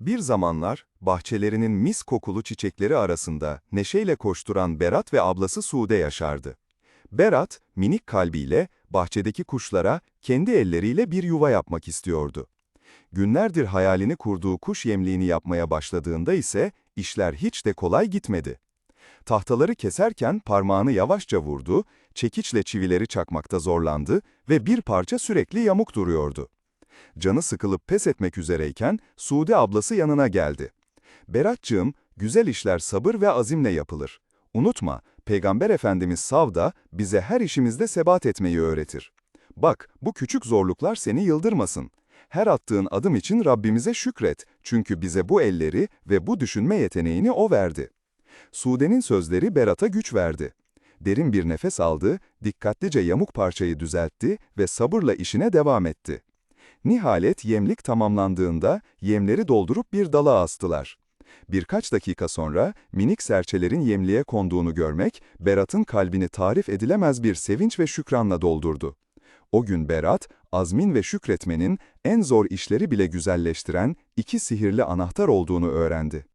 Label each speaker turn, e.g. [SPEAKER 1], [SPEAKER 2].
[SPEAKER 1] Bir zamanlar, bahçelerinin mis kokulu çiçekleri arasında neşeyle koşturan Berat ve ablası Sude yaşardı. Berat, minik kalbiyle bahçedeki kuşlara kendi elleriyle bir yuva yapmak istiyordu. Günlerdir hayalini kurduğu kuş yemliğini yapmaya başladığında ise işler hiç de kolay gitmedi. Tahtaları keserken parmağını yavaşça vurdu, çekiçle çivileri çakmakta zorlandı ve bir parça sürekli yamuk duruyordu. Canı sıkılıp pes etmek üzereyken Sude ablası yanına geldi. Beratçığım, güzel işler sabır ve azimle yapılır. Unutma, Peygamber Efendimiz Sav da bize her işimizde sebat etmeyi öğretir. Bak, bu küçük zorluklar seni yıldırmasın. Her attığın adım için Rabbimize şükret. Çünkü bize bu elleri ve bu düşünme yeteneğini O verdi. Sude'nin sözleri Berat'a güç verdi. Derin bir nefes aldı, dikkatlice yamuk parçayı düzeltti ve sabırla işine devam etti. Nihayet yemlik tamamlandığında yemleri doldurup bir dala astılar. Birkaç dakika sonra minik serçelerin yemliğe konduğunu görmek Berat'ın kalbini tarif edilemez bir sevinç ve şükranla doldurdu. O gün Berat, azmin ve şükretmenin en zor işleri bile güzelleştiren iki sihirli anahtar olduğunu öğrendi.